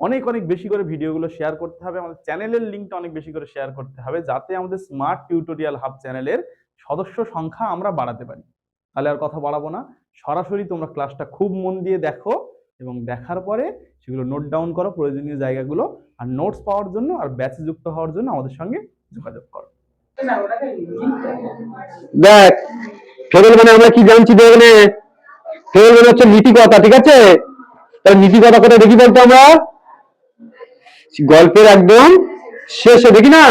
অনেক অনেক বেশি করে ভিডিওগুলো শেয়ার করতে হবে। আমাদের চ্যানেলের লিঙ্কটা অনেক বেশি করে শেয়ার করতে হবে, যাতে আমাদের স্মার্ট টিউটোরিয়াল হাব চ্যানেলের সদস্য সংখ্যা আমরা বাড়াতে পারি। তাহলে আর কথা বাড়াবো না। সরাসরি তোমরা ক্লাসটা খুব মন দিয়ে দেখো এবং দেখার পরে সেগুলো নোট ডাউন করো, প্রয়োজনীয় জায়গাগুলো আর নোটস পাওয়ার জন্য আর ব্যাচে যুক্ত হওয়ার জন্য আমাদের সঙ্গে যোগাযোগ করো। দেখ ফেরল মানে আমরা কি মানে? নীতিকথা, ঠিক আছে? তাহলে নীতিকথা কোথায় দেখি বলতো আমরা? গল্পের একদম শেষে দেখি না?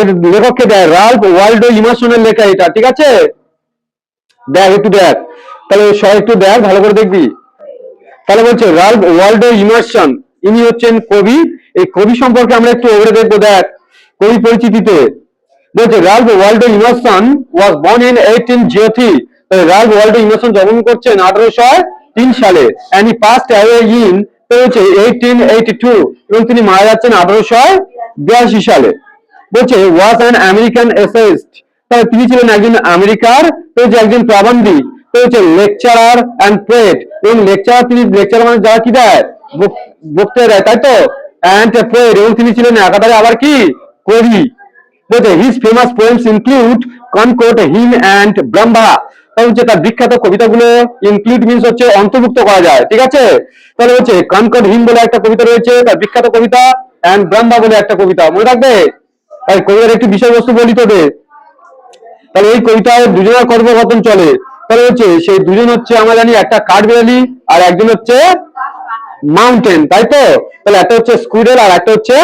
এর লেখককে দেখ, রাল্ফ ওয়ার্ল্ড ইমোশনের লেখা এটা, ঠিক আছে? দেখ, একটু দেখ। তাহলে সবাই একটু দেখ, ভালো করে দেখবি। তাহলে বলছে, রাল্ফ ওয়ার্ল্ড ইমার্শন ইনি হচ্ছেন কবি। এই কবি সম্পর্কে আমরা একটু ওভারে দেখব, দেখ, কবি পরিচিতিতে। বলছে, Ralph Waldo Emerson was born in eighteen জিওথি Ralph Waldo Emerson জন্ম করছেন আঠারোশো তিন সালে। And E passed away in তো এইটিন এইটি টু এবং তিনি মারা যাচ্ছেন আঠারোশো বিরাশি সালে। বলছে ওয়াজ অ্যান আমেরিকান এসেস্ট তাহলে তিনি ছিলেন একজন আমেরিকার, তো একজন প্রবন্ধী তো লেকচারার অ্যান্ড প্রেট এবং লেকচারার তিনি লেকচারার মানে যারা কি দেয়? বক- বক্তৃতা দেয়, তাই তো? অ্যান্ড প্রেট এবং তিনি ছিলেন একাধারে আবার কি? কবি। বলতে his famous poems include concord hymn and Brahma হচ্ছে তার বিখ্যাত কবিতাগুলো ইনক্লুড মিন্স হচ্ছে অন্তর্ভুক্ত করা যায়, ঠিক আছে? তাহলে হচ্ছে কনকট হিম বলে একটা কবিতা রয়েছে, তার বিখ্যাত কবিতা অ্যান্ড ব্রহ্মা বলে একটা কবিতা, মনে রাখবে? তাই কবিতার একটি বিষয়বস্তু বলি তোদের। তাহলে এই কবিতায় দুজনের কথোপকথন চলে। তাহলে হচ্ছে সেই দুজন হচ্ছে, আমরা জানি একটা কাঠ কাঠবিড়ালি আর একজন হচ্ছে মাউন্টেন তাই তো? তাহলে একটা হচ্ছে স্কুইডেল আর একটা হচ্ছে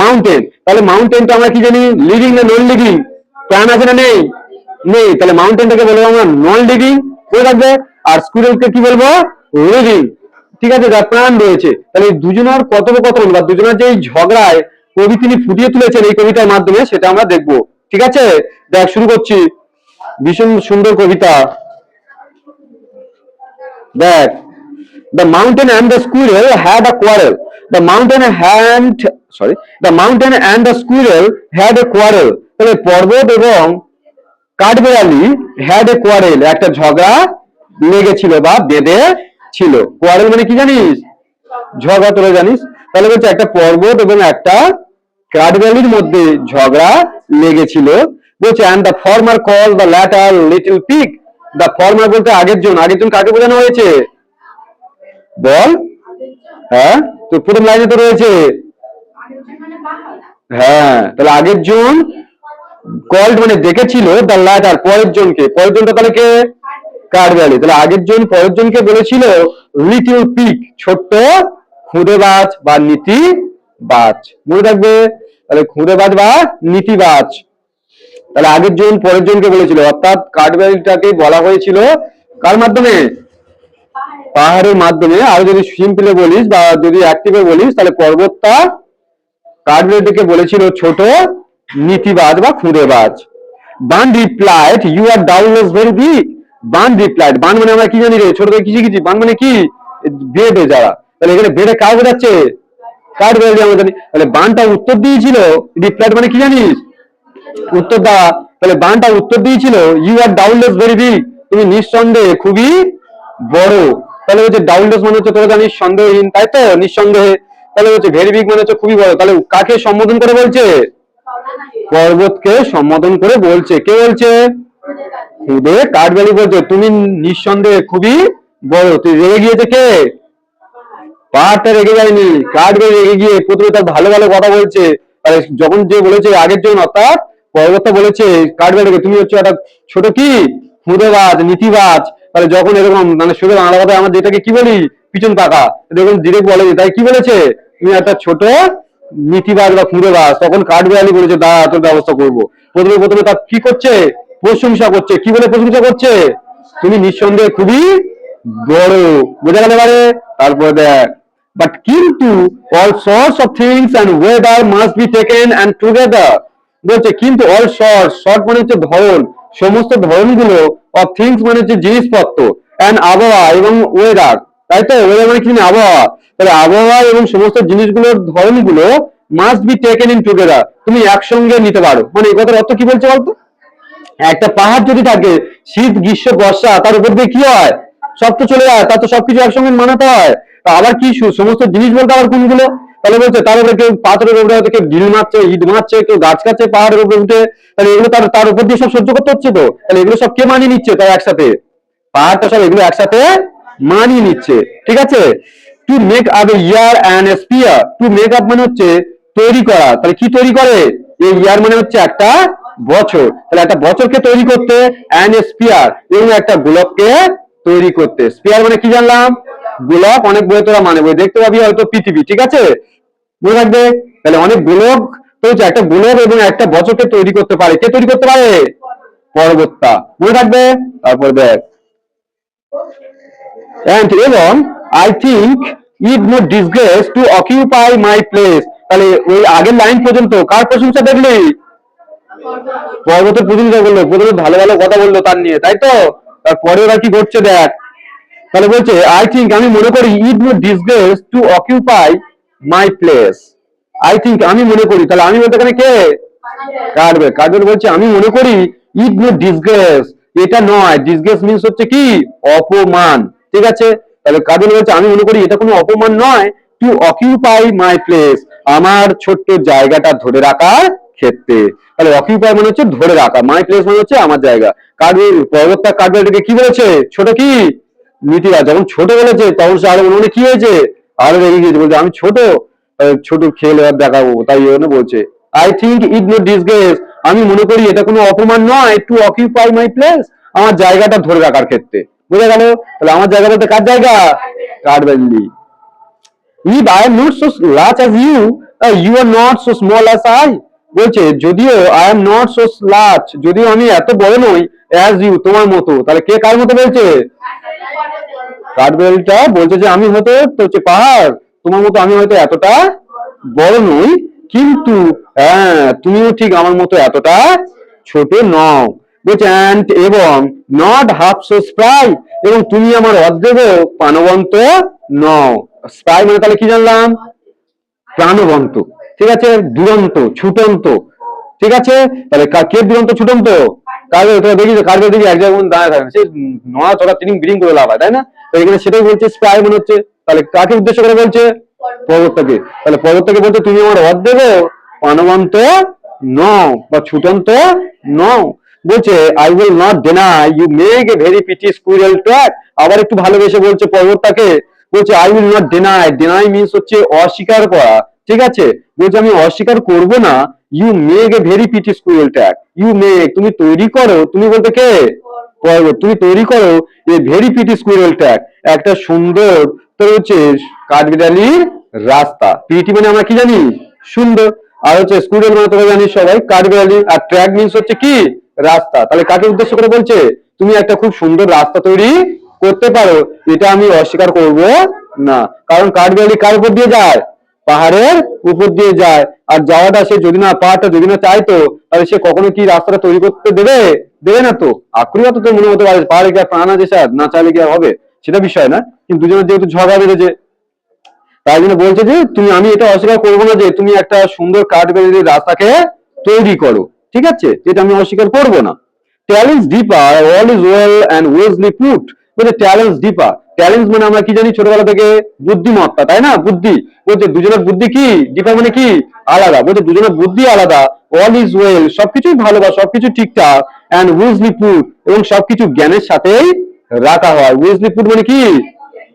মাউন্টেন তাহলে মাউন্টেনটা আমরা কি জানি? লিভিং না নন লিভিং প্রাণ আছে না নেই নেই। তাহলে মাউন্টেনটাকে বলব আমরা নন লিভিং মনে রাখবে, আর স্কুইডেলকে কি বলব? লিভিং ঠিক আছে, যার প্রাণ রয়েছে। তাহলে দুজনের কথোপকথন বা দুজনের যে ঝগড়ায় কবি তিনি ফুটিয়ে তুলেছেন এই কবিতার মাধ্যমে, সেটা আমরা দেখব। ঠিক আছে? দেখ, শুরু করছি। ভীষণ সুন্দর কবিতা। দেখ, the mountain and the squirrel had a quarrel. The mountain and, sorry, the mountain and the squirrel had a quarrel তাহলে পর্বত এবং কাঠবেড়ালি হ্যাড এ কোয়ারেল একটা ঝগড়া লেগেছিল বা বেঁধে ছিল। কোয়ারেল মানে কি জানিস? ঝগড়া তোরা জানিস? তাহলে বলছে একটা পর্বত এবং একটা কাঠবেড়ালির মধ্যে ঝগড়া লেগেছিল। বলছে and the former call the latter little prig the former বলতে আগের জন আগের জন কাকে বোঝানো হয়েছে? বল। হ্যাঁ তো প্রথম লাইনে তো রয়েছে। হ্যাঁ তাহলে আগের জন কল্ড মানে ডেকেছিল দ্য ল্যাটার পরের জনকে। পরের জনটা তাহলে কে? কাঠবেড়ালি। তাহলে আগের জন, পরের জনকে বলেছিল লিটল পিক ছোট্ট খুদেবাজ বা নীতিবাজ। মনে রাখবে তাহলে খুদেবাজ বা নীতিবাজ। তাহলে আগের জন, পরের জনকে বলেছিল। অর্থাৎ কাঠবেড়ালিটাকে বলা হয়েছিল কার মাধ্যমে? পাহাড়ের মাধ্যমে। আর যদি সিম্পলে বলিস বা যদি অ্যাক্টিভে বলিস, তাহলে পর্বতটা কাঠবেড়ালিকে বলেছিল ছোট নীতিবাজ বা খুঁড়েবাজ। Bun replied you are doubtless very big bun replied bun মানে আমরা কি জানি রে? ছোট থেকে কি শিখেছি? বান মানে কি? বেডে যারা। তাহলে এখানে বেডে কাজ বোঝাচ্ছে কাঠ বেড়ে আমরা জানি? তাহলে বানটা উত্তর দিয়েছিল। রিপ্লাইড মানে কি জানিস? উত্তর দেওয়া তাহলে বানটা উত্তর দিয়েছিল you are doubtless very big তুমি নিঃসন্দেহে খুবই বড়। তাহলে হচ্ছে ডাউনলেস মানে হচ্ছে তোরা সন্দেহহীন, তাই তো? নিঃসন্দেহে। তাহলে হচ্ছে ভেরি বিগ মানে হচ্ছে খুবই বড়। তাহলে কাকে সম্বোধন করে বলছে? পর্বতকে সম্বোধন করে বলছে। কে বলছে? খুদে কাঠবেলি বলছে, তুমি নিঃসন্দেহে খুবই বড়। তুই রেগে গিয়েছে কে? পাহাড়টা রেগে যায়নি কাঠবেলি রেগে গিয়ে প্রথমে তার ভালো ভালো কথা বলছে। যখন যে বলেছে আগের জন অর্থাৎ পরবর্তী বলেছে কাঠবেড়াকে তুমি হচ্ছে একটা ছোট কি? খুদেবাজ, নীতিবাজ। তাহলে যখন এরকম মানে শুধু বাংলা কথায় আমরা যেটাকে কি বলি? পিছন পাকা দেখুন, ডিরেক্ট বলে তাই কি বলেছে? তুমি একটা ছোট নীতিবাজ বা খুদেবাজ তখন কাঠবেড়ালি বলেছে, দাঁড়া, তোর ব্যবস্থা করব। প্রথমে প্রথমে তার কি করছে? প্রশংসা করছে। কি বলে প্রশংসা করছে? তুমি নিঃসন্দেহে খুবই বড়। বোঝা গেল এবারে? তারপরে দেখ। বাট কিন্তু all sorts of things and weather must be taken and together বলছে, কিন্তু অল শর্ট শর্ট মানে হচ্ছে ধরন। সমস্ত ধরনগুলো অফ থিংস মানে হচ্ছে জিনিসপত্র অ্যান্ড আবহাওয়া এবং ওয়েদার তাই তো? ওয়েদার মানে কি আবহাওয়া। তাহলে আবহাওয়া এবং সমস্ত জিনিসগুলোর ধরনগুলো must be taken in together তুমি একসঙ্গে নিতে পারো। মানে এই কথার অর্থ কি বলছে বলতো? একটা পাহাড় যদি থাকে, শীত, গ্রীষ্ম, বর্ষা, তার উপর দিয়ে কি হয়? সব তো চলে যায়, তার তো সবকিছু একসঙ্গে মানাতে হয়। তা আবার কি সমস্ত জিনিস বলতে আবার কোনগুলো? তাহলে বলছে, তার উপরে কেউ পাথরের উপরে হয়তো কেউ ঢিল মারছে, ইট মারছে, কেউ গাছ কাটছে, পাহাড়ের উপরে উঠে, তাহলে এগুলো তার তার উপর দিয়ে সব সহ্য করতে হচ্ছে তো? তাহলে এগুলো সব কে মানিয়ে নিচ্ছে তার একসাথে? পাহাড়টা সব এগুলো একসাথে মানিয়ে নিচ্ছে, ঠিক আছে? To make up a year and sphere to make up মানে হচ্ছে তৈরি করা। তাহলে কি তৈরি করে? এই ইয়ার মানে হচ্ছে একটা বছর। তাহলে একটা বছরকে তৈরি করতে অ্যান্ড স্পিয়ার এবং একটা গোলককে তৈরি করতে। স্পিয়ার মানে কি জানলাম? গোলক, অনেক বই তোরা মানে বই দেখতে পাবি হয়তো পৃথিবী, ঠিক আছে? মনে রাখবে? তাহলে অনেক গোলক তো একটা গোলক এবং একটা বছরকে তৈরি করতে পারে। কে তৈরি করতে পারে? পর্বতটা। মনে রাখবে? তারপর দেখ। And এবং I think it no disgrace to occupy my place. তাহলে ওই আগের লাইন পর্যন্ত কার প্রশংসা দেখলি? পর্বতের প্রশংসা করল প্রথমে ভালো ভালো কথা বলল তার নিয়ে, তাই তো? তারপরে ওরা কি করছে দেখ। তাহলে বলছে আই থিঙ্ক আমি মনে করি it no disgrace to occupy my place I think আমি মনে করি, তাহলে আমি বলতে এখানে কে? কাটবে। কাটবে বলছে, আমি মনে করি ইট নো ডিসগ্রেস এটা নয় ডিসগ্রেস মিন্স হচ্ছে কি? অপমান। ঠিক আছে? তাহলে কাজল বলছে আমি মনে করি এটা কোনো অপমান নয়। টু অকিউপাই মাই প্লেস আমার ছোট্ট জায়গাটা ধরে রাখার ক্ষেত্রে। তাহলে অকিউপাই মানে হচ্ছে ধরে রাখা। মাই প্লেস মানে হচ্ছে আমার জায়গা। কাঠবেল পর্বতটা কাঠবেলটাকে কি বলেছে? ছোট কি? নীতিরা যখন ছোট বলেছে, তখন সে আরও মনে কি হয়েছে? আরও রেগে গিয়েছে। বলছে, আমি ছোট? ছোট খেলে আর দেখাবো। তাই জন্য বলছে। I think it no disgrace আমি মনে করি এটা কোনো অপমান নয়। টু অকিউপাই মাই প্লেস আমার জায়গাটা ধরে রাখার ক্ষেত্রে। বুঝে গেল? তাহলে আমার জায়গা বলতে কার জায়গা? কাঠবেল্লি if I am not so large as you, uh, you are not so small as I. বলছে যদিও I am not so large যদিও আমি এত বড় নই অ্যাজ ইউ তোমার মতো। তাহলে কে কার মতো বলছে? কাঠবেলটা বলছে যে আমি হয়তো তো হচ্ছে পাহাড় তোমার মতো আমি হয়তো এতটা বড় নই। কিন্তু হ্যাঁ তুমিও ঠিক আমার মতো এতটা ছোট নও। বলছে and এবং নট হাফ স্প্রাই এবং তুমি আমার অর্ধেকও প্রাণবন্ত নও। স্প্রাই মানে তাহলে কি জানলাম? প্রাণবন্ত। ঠিক আছে? দুরন্ত, ছুটন্ত। ঠিক আছে? তাহলে কা- দুরন্ত, ছুটন্ত? দেখি দেখি এক জায়গায় দাঁড়ায় সে করে লাভ হয় তাই না? তো এখানে সেটাই বলছে স্প্রাই মনে হচ্ছে, তাহলে কাকে উদ্দেশ্য করে বলছে? তাহলে তুমি আমার বা ছুটন্ত নও। বলছে I will not deny you make a very pretty squirrel track আবার একটু ভালোবেসে বলছে পর্বতটাকে, বলছে I will not deny deny means হচ্ছে অস্বীকার করা। ঠিক আছে? বলছে, আমি অস্বীকার করব না you make a very pretty squirrel track you make তুমি তৈরি করো, তুমি বলতে কে? পর্বত। তুমি তৈরি করো a very pretty squirrel track একটা সুন্দর তো হচ্ছে কাঠবিড়ালির রাস্তা। পিটি মানে আমরা কি জানি? সুন্দর। আর হচ্ছে স্কুইরেল মানে তোমরা জানিস সবাই, কাঠবিড়ালি। আর ট্র্যাক মিন্স হচ্ছে কি? রাস্তা। তাহলে কাকে উদ্দেশ্য করে বলছে? তুমি একটা খুব সুন্দর রাস্তা তৈরি করতে পারো। এটা আমি অস্বীকার করব না। কারণ কাঠবিড়ালি কার উপর দিয়ে যায়? পাহাড়ের উপর দিয়ে যায়। আর যাওয়াটা সে যদি না পাহাড়টা যদি না চাইতো, তাহলে সে কখনো কি রাস্তাটা তৈরি করতে দেবে? দেবে না তো। আকুরিয়া তো মনে হতে পারে, পাহাড়ে আর প্রাণ আছে, স্যার। না চাইলে কি আর হবে? সেটা বিষয় না। কিন্তু দুজনের যেহেতু ঝগড়া বেড়েছে তাই জন্য বলছে যে, তুমি, আমি এটা অস্বীকার করব না যে, তুমি একটা সুন্দর কাঠ বেরিয়ে রাস্তাকে তৈরি করো। ঠিক আছে? এটা আমি অস্বীকার করব না। Talents differ all is well and wisely put বলছে ট্যালেন্স ডিপার ট্যালেন্স মানে আমরা কি জানি? ছোটবেলা থেকে বুদ্ধিমত্তা তাই না? বুদ্ধি। বলছে দুজনের বুদ্ধি কি? ডিপার মানে কি? আলাদা। বলছে দুজনের বুদ্ধি আলাদা। অল ইজ ওয়েল সবকিছুই ভালো বা সবকিছু ঠিকঠাক অ্যান্ড উইজলি পুট এবং সবকিছু জ্ঞানের সাথেই রাখা হয়। উইজলি পুট মানে কি?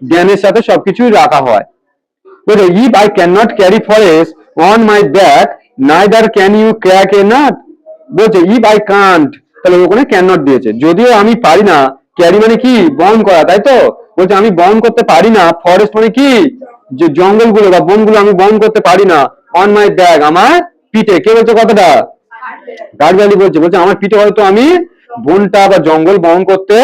জ্ঞানের সাথে সবকিছুই রাখা হয়। Whether if can not carry forests on my back, neither can you crack a nut. বলছে ইফ আই কান্ট তাহলে ওখানে ক্যান নট দিয়েছে। যদিও আমি পারি না ক্যারি মানে কি? বহন করা, তাই তো? বলছে, আমি বহন করতে পারি না ফরেস্ট মানে কি? যে জঙ্গলগুলো বা বনগুলো আমি বহন করতে পারি না অন মাই ব্যাগ আমার পিঠে। কে বলছে কথাটা? গার্ডওয়ালি বলছে বলছে, আমার পিঠে হয়তো আমি বনটা বা জঙ্গল বহন করতে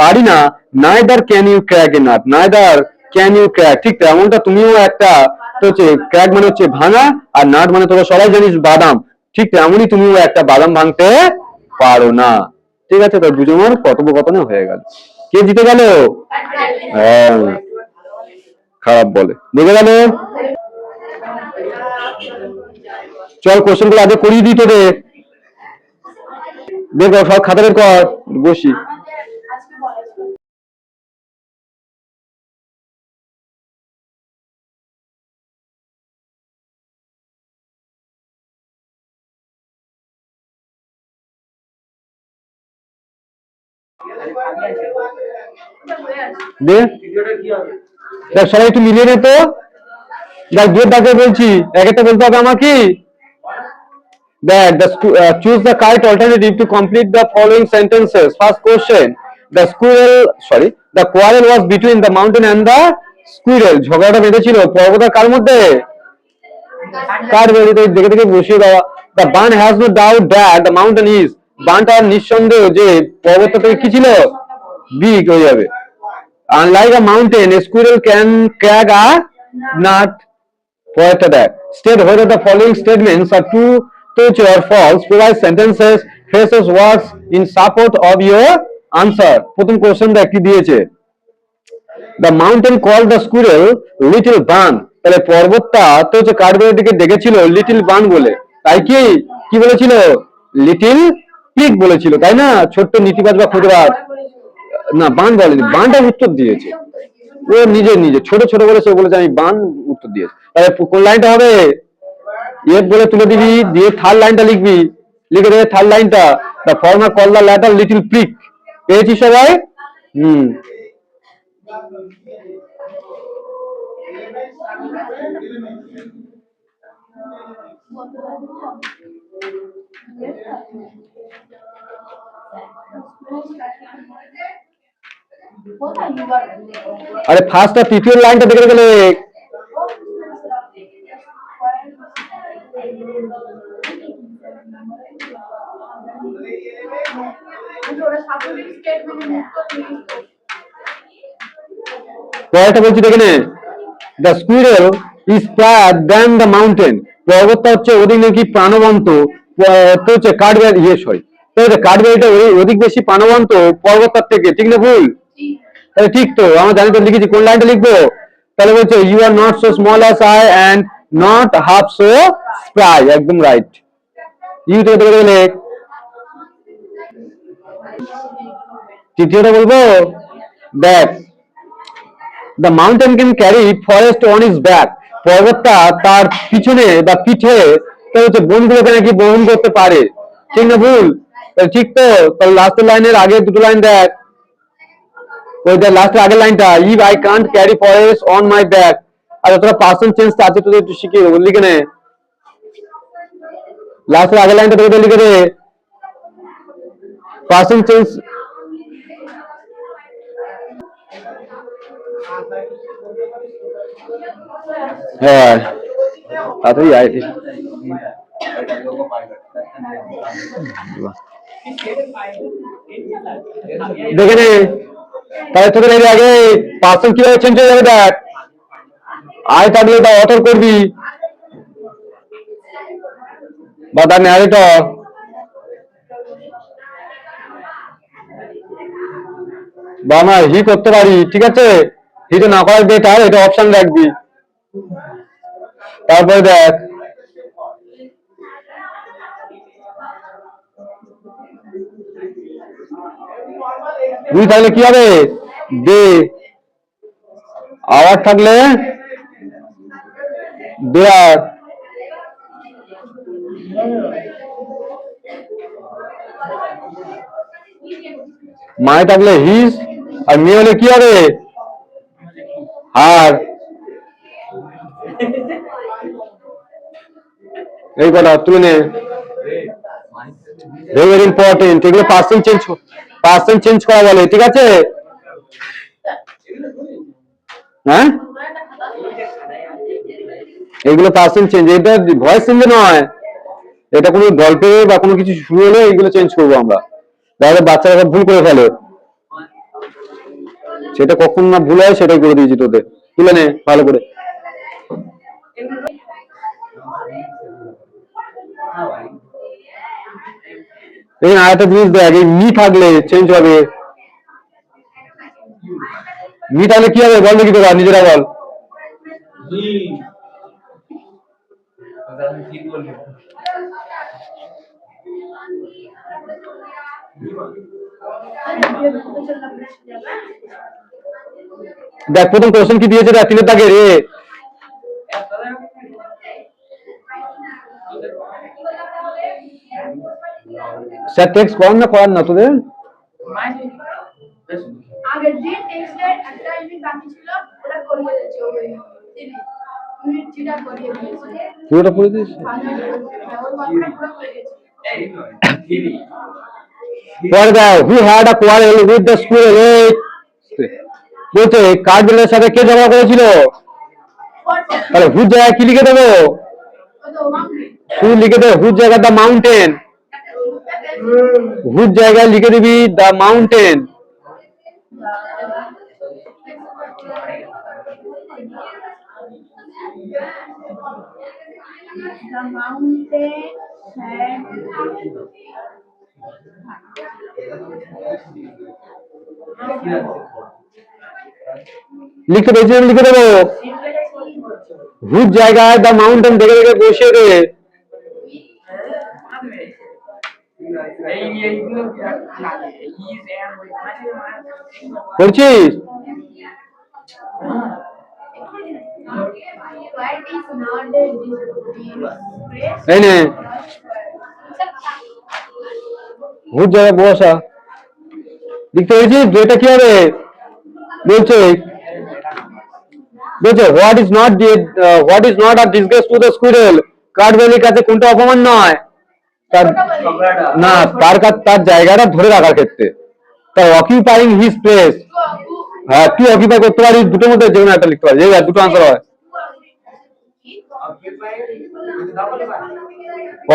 পারি না neither can you crack a nut neither can you crack ঠিক তেমনটা তুমিও একটা তো হচ্ছে ক্র্যাক মানে হচ্ছে ভাঙা, আর নাট মানে তোরা সবাই জানিস বাদাম। ঠিক তেমনই তুমিও একটা বাদাম ভাঙতে পারো না। ঠিক আছে তো দুজনের কথোপকথনে হয়ে গেল। কে জিতে গেল? হ্যাঁ খারাপ বলে। বুঝে গেল? চল কোশ্চেনগুলো আগে করিয়ে দিই তোদের। দেখো সব খাতা বের কর, বসি। দে সবাই একটু মিলিয়ে নে তো দেখ দুয়ের ডাকে বলছি একটা বলতে হবে আমার দেখ uh, choose the correct alternative to complete the following sentences first question the squirrel sorry the quarrel was between the mountain and the squirrel ঝগড়াটা বেঁধেছিল পর্বত কার মধ্যে কার বেঁধে দেখে দেখে বসিয়ে দেওয়া the barn has no doubt that the mountain is বানটা নিঃসন্দেহ যে পর্বতটা কি ছিল? বিগ হয়ে যাবে। Unlike a mountain squirrel can crack a nut পয়েটা দেখ। State whether the following statements are true true or false provide sentences phrases words in support of your answer প্রথম question দেখ কি দিয়েছে। The mountain call the squirrel little bun তাহলে পর্বতটা তো হচ্ছে কার্ডবোর্ডের দিকে দেখেছিল লিটিল বান বলে। তাই কি? কি বলেছিল? লিটিল পিগ বলেছিল তাই না? ছোট্ট নীতিবাজ বা ক্ষুদ্রাজ না বান বলেনি বানটা উত্তর দিয়েছে। ও নিজে নিজে ছোট ছোট বলেছে ও বলেছে আমি বান উত্তর দিয়েছি। তাহলে কোন লাইনটা হবে? এফ বলে তুলে দিবি দিয়ে থার্ড লাইনটা লিখবি। লিখে দেবে থার্ড লাইনটা the former call the latter little prig পেয়েছি সবাই? হুম। আরে ফার্স্ট আর তৃতীয় লাইনটা দেখে গেলে পরেরটা বলছি দেখে নে। The squirrel is flat than the mountain পর্বতটা হচ্ছে অধিক নাকি প্রাণবন্ত তো হচ্ছে কাঠবেড় ইয়ে সরি তো কাঠবেড়িটা অধিক বেশি প্রাণবন্ত পর্বতটার থেকে ঠিক না ভুল? তাহলে ঠিক তো আমরা জানি তো লিখেছি কোন লাইনটা লিখব? তাহলে বলছে you are not so small as I and not half so spry একদম রাইট ইউ থেকে দেখে গেলে তৃতীয়টা বলব? দেখ the mountain can carry forests on his back পর্বতটা তার পিছনে বা পিঠে তো হচ্ছে বনগুলোকে নাকি বহন করতে পারে। ঠিক না ভুল? ঠিক তো? তাহলে লাস্টের লাইনের আগে দুটো লাইন দেখ। ওই দেখ লাস্টের আগের লাইনটা if I can't carry forests on my back আর তোরা পার্সন চেঞ্জ আছে, তোদের একটু দেবো, লিখে নে। লাস্টের আগের লাইনটা তোদের লিখে দে। পার্সন চেঞ্জ হ্যাঁ তাড়াতাড়ি আয়। দেখে নে। তাহলে তোদের এই আগে পার্সন কীভাবে চেঞ্জ হয়ে যাবে দেখ। আয় থাকলে তা অটর করবি। বা তার ন্যারেটর বা আমরা হি করতে পারি, ঠিক আছে? হিটা না করার বেটার এটা অপশন রাখবি। তারপরে দেখ। দুই থাকলে কি হবে? দে। আওয়ার থাকলে দেয়ার মায় থাকলে হিস, আর মেয়ে হলে কি হবে? আর এই নে। ভেরি ভেরি ইম্পর্টেন্ট এগুলো পার্সেন্ট চেঞ্জ পার্সেন্ট চেঞ্জ করা বলে, ঠিক আছে? হ্যাঁ? এগুলো পার্সেন্ট চেঞ্জ এটা ভয়েস চেঞ্জ নয়। এটা কোনো গল্পে বা কোনো কিছু শুরু হলে এগুলো চেঞ্জ করব আমরা। তাহলে বাচ্চারা সব ভুল করে ফেলে। সেটা কখন না ভুল হয়, সেটাই করে দিয়েছি তোদের। তুলে নে, ভালো করে। এই আরেকটা জিনিস দেখ, এই মি থাকলে চেঞ্জ হবে। মি থাকলে কি হবে? বল দেখি তোরা নিজেরা বল। দেখ, প্রথম কোশ্চেন কি দিয়েছে? তিনের দাগে রে। স্যার টেক্সট করান না করান না তোদের। আগের যে টেক্সটের একটা ইউনিট বাকি ছিল ওটা করিয়ে দিয়েছে ওই ইউনিট যেটা করিয়ে দিয়েছে পুরোটা পড়ে দিয়েছে? Who had a quarrel with the squirrel বলছে কার্ডেলের সাথে কে ঝগড়া করেছিল? তাহলে হুর জায়গায় কি লিখে দেবো? তুই লিখে দে হুর জায়গায় দ্য মাউন্টেন হুর জায়গায় লিখে দিবি the mountain The mountain had লিখতে পেয়েছি আমি লিখে দেবো। হুর জায়গায় দ্য মাউন্টেন দেখে দেখে বসিয়ে দে করছিস What is not a disgrace? এই নে হুর জায়গায় বসা লিখতে পেরেছিস দুইটা কি হবে বলছে বলছে what is not what is not R disgrace to the squirrel কাঠবেলির কাছে কোনটা অপমান নয় তার না তার কাছে তার জায়গাটা ধরে রাখার ক্ষেত্রে। তার অকিউপাইং হিজ প্লেস হ্যাঁ তুই অকিউপাই করতে পারিস দুটোর মধ্যে যে কোনো একটা লিখতে পারিস এই দেখ, দুটো আনসার হয়।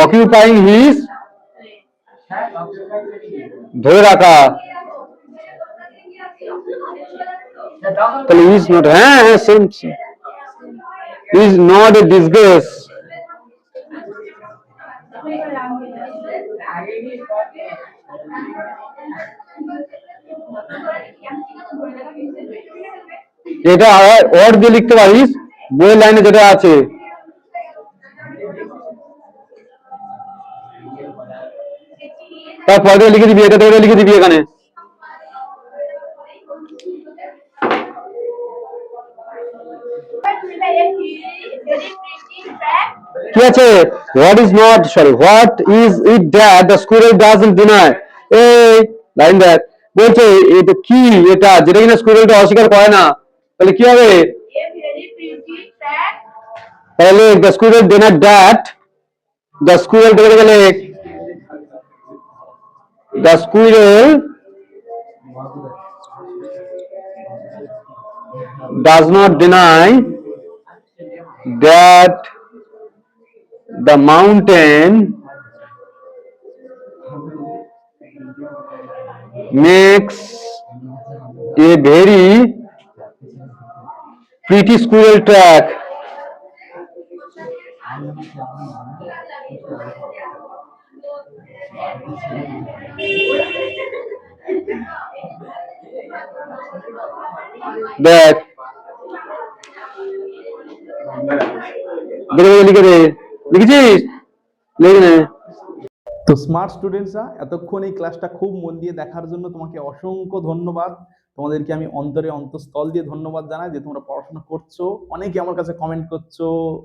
অকিউপাইং হিজ ধরে রাখা। তাহলে ইজ নট হ্যাঁ হ্যাঁ same is not a disgrace এটা ওয়ার্ড দিয়ে লিখতে পারিস, বইয়ের লাইনে যেটা আছে। তারপর লিখে দিবি এটা থেকে লিখে দিবি এখানে. কি আছে? What is not sorry what is it that the squirrel doesn't deny এই, লাইন দ্যাট বলছে এটা কি, এটা, যেটা কিনা স্কুরেলটা অস্বীকার করে না তাহলে কি হবে A very pretty track. তাহলে the squirrel deny that the squirrel দেখে গেলে the squirrel does not deny that the mountain makes a very pretty squirrel track দেখ দেখে দে, লিখে দে লিখেছিস লিখে নে তো স্মার্ট স্টুডেন্টসরা এতক্ষণ এই ক্লাসটা খুব মন দিয়ে দেখার জন্য তোমাকে অসংখ্য ধন্যবাদ। তোমাদেরকে আমি অন্তরে অন্তঃস্থল দিয়ে ধন্যবাদ জানাই যে তোমরা পড়াশোনা করছ। অনেকে আমার কাছে কমেন্ট করছ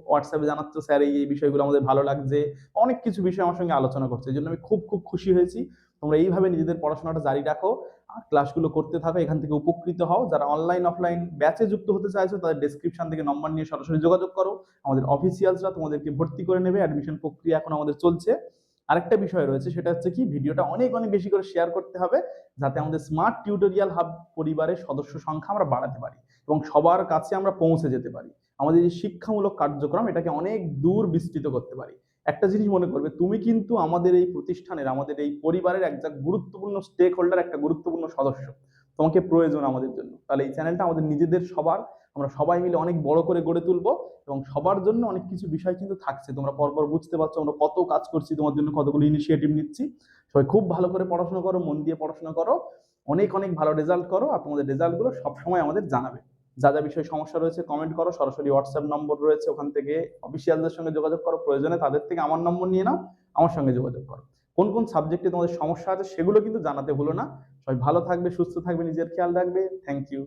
হোয়াটসঅ্যাপে জানাচ্ছ, স্যার, এই বিষয়গুলো আমাদের ভালো লাগছে। অনেক কিছু বিষয় আমার সঙ্গে আলোচনা করছে, এই জন্য আমি খুব খুব খুশি হয়েছি। তোমরা এইভাবে নিজেদের পড়াশোনাটা জারি রাখো আর ক্লাসগুলো করতে থাকো, এখান থেকে উপকৃত হও। যারা অনলাইন অফলাইন ব্যাচে যুক্ত হতে চাইছো, তাদের ডেসক্রিপশন থেকে নম্বর নিয়ে সরাসরি যোগাযোগ করো। আমাদের অফিসিয়ালসরা তোমাদেরকে ভর্তি করে নেবে অ্যাডমিশন প্রক্রিয়া এখন আমাদের চলছে। আরেকটা বিষয় রয়েছে, সেটা হচ্ছে কি, ভিডিওটা অনেক অনেক বেশি করে শেয়ার করতে হবে যাতে আমাদের স্মার্ট টিউটোরিয়াল হাব পরিবারের সদস্য সংখ্যা আমরা বাড়াতে পারি এবং সবার কাছে আমরা পৌঁছে যেতে পারি। আমাদের যে শিক্ষামূলক কার্যক্রম এটাকে অনেক দূর বিস্তৃত করতে পারি। একটা জিনিস মনে করবে, তুমি কিন্তু আমাদের এই প্রতিষ্ঠানের, আমাদের এই পরিবারের একটা গুরুত্বপূর্ণ স্টেক হোল্ডার একটা গুরুত্বপূর্ণ সদস্য। তোমাকে প্রয়োজন আমাদের জন্য। তাহলে এই চ্যানেলটা আমাদের নিজেদের সবার। আমরা সবাই মিলে অনেক বড় করে গড়ে তুলবো এবং সবার জন্য অনেক কিছু বিষয় কিন্তু থাকছে। তোমরা পরপর বুঝতে পারছ আমরা কত কাজ করছি, তোমার জন্য কতগুলো ইনিশিয়েটিভ নিচ্ছি। সবাই খুব ভালো করে পড়াশোনা করো, মন দিয়ে পড়াশোনা করো। অনেক অনেক ভালো রেজাল্ট করো আর তোমাদের রেজাল্টগুলো সবসময় আমাদের জানাবে। যা যা বিষয়ে সমস্যা রয়েছে কমেন্ট করো। সরাসরি হোয়াটসঅ্যাপ নম্বর রয়েছে, ওখান থেকে অফিসিয়ালদের সঙ্গে যোগাযোগ করো। প্রয়োজনে তাদের থেকে আমার নম্বর নিয়ে নাও, আমার সঙ্গে যোগাযোগ করো। কোন কোন সাবজেক্টে তোমাদের সমস্যা আছে সেগুলো কিন্তু জানাতে ভুলো না। সবাই ভালো থাকবে, সুস্থ থাকবে, নিজের খেয়াল রাখবে। Thank you